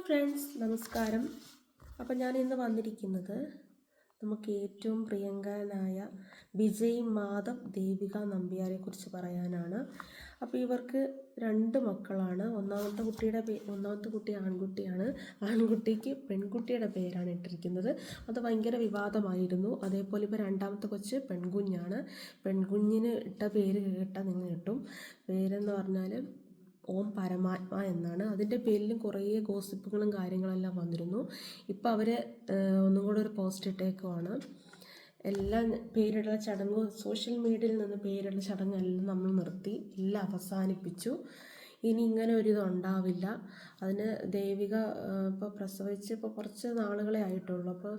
Friends നമസ്കാരം. അപ്പം ഞാൻ ഇന്ന് വന്നിരിക്കുന്നത് നമുക്ക് ഏറ്റവും പ്രിയങ്കരനായ വിജയ് മാധവ് ദേവിക നമ്പ്യാരെ കുറിച്ച് പറയാനാണ്. അപ്പോൾ ഇവർക്ക് രണ്ട് മക്കളാണ്. ഒന്നാമത്തെ കുട്ടിയുടെ പേ ഒന്നാമത്തെ കുട്ടി ആൺകുട്ടിയാണ്. ആൺകുട്ടിക്ക് പെൺകുട്ടിയുടെ പേരാണ് ഇട്ടിരിക്കുന്നത്. അത് ഭയങ്കര വിവാദമായിരുന്നു. അതേപോലെ ഇപ്പോൾ രണ്ടാമത്തെ കൊച്ച് പെൺകുഞ്ഞാണ്. പെൺകുഞ്ഞിന് ഇട്ട പേര് കേട്ടാൽ നിങ്ങൾ കിട്ടും. പേരെന്ന് പറഞ്ഞാൽ ഓം പരമാത്മ എന്നാണ്. അതിന്റെ പേരിലും കുറേ ഗോസിപ്പുകളും കാര്യങ്ങളെല്ലാം വന്നിരുന്നു. ഇപ്പം അവർ ഒന്നും കൂടെ ഒരു പോസ്റ്റ് ഇട്ടേക്കുവാണ്. എല്ലാം പേരിടുന്ന ചടങ്ങ് സോഷ്യൽ മീഡിയയിൽ നിന്ന് പേരിടുന്ന ചടങ്ങെല്ലാം നമ്മൾ നിർത്തി എല്ലാം അവസാനിപ്പിച്ചു. ഇനി ഇങ്ങനെ ഒരു ഇതുണ്ടാവില്ല. അതിന് ദേവിക ഇപ്പോൾ പ്രസവിച്ച് ഇപ്പോൾ കുറച്ച് നാളുകളെ ആയിട്ടുള്ളൂ. അപ്പോൾ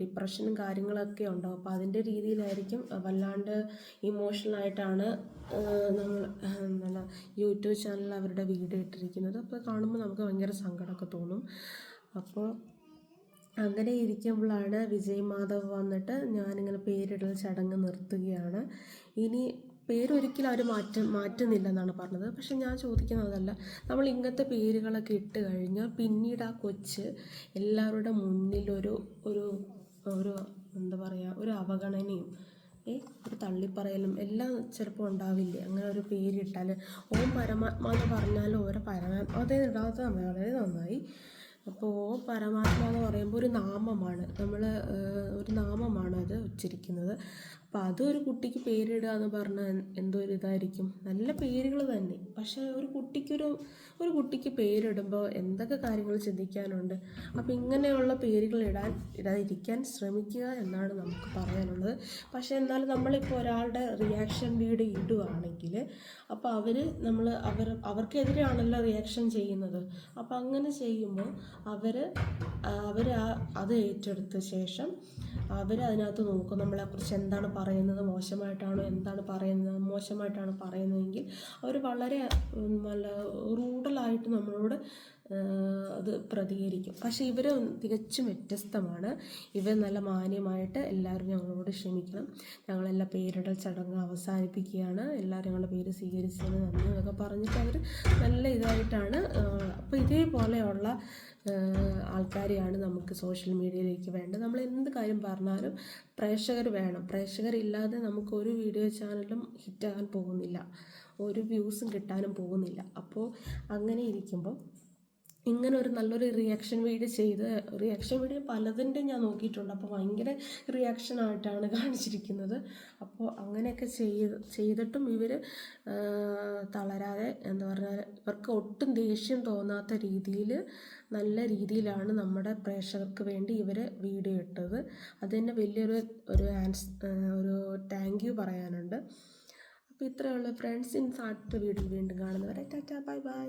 ഡിപ്രഷനും കാര്യങ്ങളൊക്കെ ഉണ്ടാവും അപ്പോൾ അതിന്റെ രീതിയിലായിരിക്കും വല്ലാണ്ട് ഇമോഷണലായിട്ടാണ് നമ്മൾ എന്താണ് യൂട്യൂബ് ചാനലിൽ അവരുടെ വീഡിയോ ഇട്ടിരിക്കുന്നത്. അപ്പോൾ കാണുമ്പോൾ നമുക്ക് ഭയങ്കര സങ്കടമൊക്കെ തോന്നും. അപ്പോൾ അങ്ങനെ ഇരിക്കുമ്പോഴാണ് വിജയ് മാധവ് വന്നിട്ട് ഞാനിങ്ങനെ പേരിടൽ ചടങ്ങ് നിർത്തുകയാണ്. ഇനി പേരൊരിക്കലും അവർ മാറ്റ മാറ്റുന്നില്ല എന്നാണ് പറഞ്ഞത്. പക്ഷെ ഞാൻ ചോദിക്കുന്നതല്ല നമ്മൾ ഇങ്ങനത്തെ പേരുകളൊക്കെ ഇട്ട് കഴിഞ്ഞാൽ പിന്നീട് ആ കൊച്ച് എല്ലാവരുടെ മുന്നിലൊരു ഒരു ഒരു എന്താ പറയുക ഒരു അവഗണനയും ഏ ഒരു തള്ളിപ്പറയലും എല്ലാം ചിലപ്പോൾ ഉണ്ടാവില്ലേ? അങ്ങനെ ഒരു പേരിട്ടാൽ ഓം പരമാത്മ എന്ന് പറഞ്ഞാൽ ഓരോ പരമാത്മ അതേ ഇടാത്ത വളരെ നന്നായി. അപ്പോൾ ഓം പരമാത്മ എന്ന് പറയുമ്പോൾ ഒരു നാമമാണ്. നമ്മൾ ഒരു നാമമാണ് അത് ഉച്ചരിക്കുന്നത് അപ്പോൾ ഒരു കുട്ടിക്ക് പേരിടുക എന്ന് പറഞ്ഞാൽ എന്തോ ഒരു ഇതായിരിക്കും. നല്ല പേരുകൾ തന്നെ. പക്ഷേ ഒരു കുട്ടിക്കൊരു ഒരു കുട്ടിക്ക് പേരിടുമ്പോൾ എന്തൊക്കെ കാര്യങ്ങൾ ചിന്തിക്കാനുണ്ട്? അപ്പം ഇങ്ങനെയുള്ള പേരുകൾ ഇടാൻ ഇടാതിരിക്കാൻ ശ്രമിക്കുക എന്നാണ് നമുക്ക് പറയാനുള്ളത്. പക്ഷേ എന്നാലും നമ്മളിപ്പോൾ ഒരാളുടെ റിയാക്ഷൻ വീട് ഇടുകയാണെങ്കിൽ അപ്പോൾ അവർ നമ്മൾ അവർ അവർക്കെതിരെയാണല്ലോ റിയാക്ഷൻ ചെയ്യുന്നത്. അപ്പോൾ അങ്ങനെ ചെയ്യുമ്പോൾ അവർ അവർ അത് ഏറ്റെടുത്ത ശേഷം അവർ അതിനകത്ത് നോക്കും നമ്മളെക്കുറിച്ച് എന്താണ് പറയുന്നത് മോശമായിട്ടാണോ? എന്താണ് പറയുന്നത്? മോശമായിട്ടാണ് പറയുന്നതെങ്കിൽ അവർ വളരെ നല്ല റൂഡലായിട്ട് നമ്മളോട് അത് പ്രതികരിക്കും. പക്ഷേ ഇവർ തികച്ചും വ്യത്യസ്തമാണ്. ഇവർ നല്ല മാന്യമായിട്ട് എല്ലാവരും ഞങ്ങളോട് ക്ഷമിക്കണം. ഞങ്ങളെല്ലാം പേരിടൽ ചടങ്ങ് അവസാനിപ്പിക്കുകയാണ്. എല്ലാവരും ഞങ്ങളുടെ പേര് സ്വീകരിച്ചതിന് നന്ദി എന്നൊക്കെ പറഞ്ഞിട്ട് അവർ നല്ല ഇതായിട്ടാണ് അപ്പോൾ ഇതേപോലെയുള്ള ആൾക്കാരെയാണ് നമുക്ക് സോഷ്യൽ മീഡിയയിലേക്ക് വേണ്ടത്. നമ്മൾ എന്ത് കാര്യം പറഞ്ഞാലും പ്രേക്ഷകർ വേണം. പ്രേക്ഷകരില്ലാതെ നമുക്ക് ഒരു വീഡിയോ ചാനലും ഹിറ്റാകാൻ പോകുന്നില്ല. ഒരു വ്യൂസും കിട്ടാനും പോകുന്നില്ല. അപ്പോൾ അങ്ങനെ ഇരിക്കുമ്പോൾ ഇങ്ങനെ ഒരു നല്ലൊരു റിയാക്ഷൻ വീഡിയോ ചെയ്ത് റിയാക്ഷൻ വീഡിയോ പലതിന്റെ ഞാൻ നോക്കിയിട്ടുണ്ട്. അപ്പോൾ ഭയങ്കര റിയാക്ഷൻ ആയിട്ടാണ് കാണിച്ചിരിക്കുന്നത്. അപ്പോൾ അങ്ങനെയൊക്കെ ചെയ്ത് ചെയ്തിട്ടും ഇവർ തളരാതെ എന്താ പറഞ്ഞാൽ ഇവർക്ക് ഒട്ടും ദേഷ്യം തോന്നാത്ത രീതിയിൽ നല്ല രീതിയിലാണ് നമ്മുടെ പ്രേക്ഷകർക്ക് വേണ്ടി ഇവർ വീഡിയോ ഇട്ടത്. അത് തന്നെ വലിയൊരു ഒരു ആൻസ് ഒരു താങ്ക് യു പറയാനുണ്ട്. അപ്പോൾ ഇത്രയുള്ള ഫ്രണ്ട്സ് ഇൻസ് അടുത്ത വീഡിയോ വീണ്ടും കാണുന്നവരെ. Tata bye bye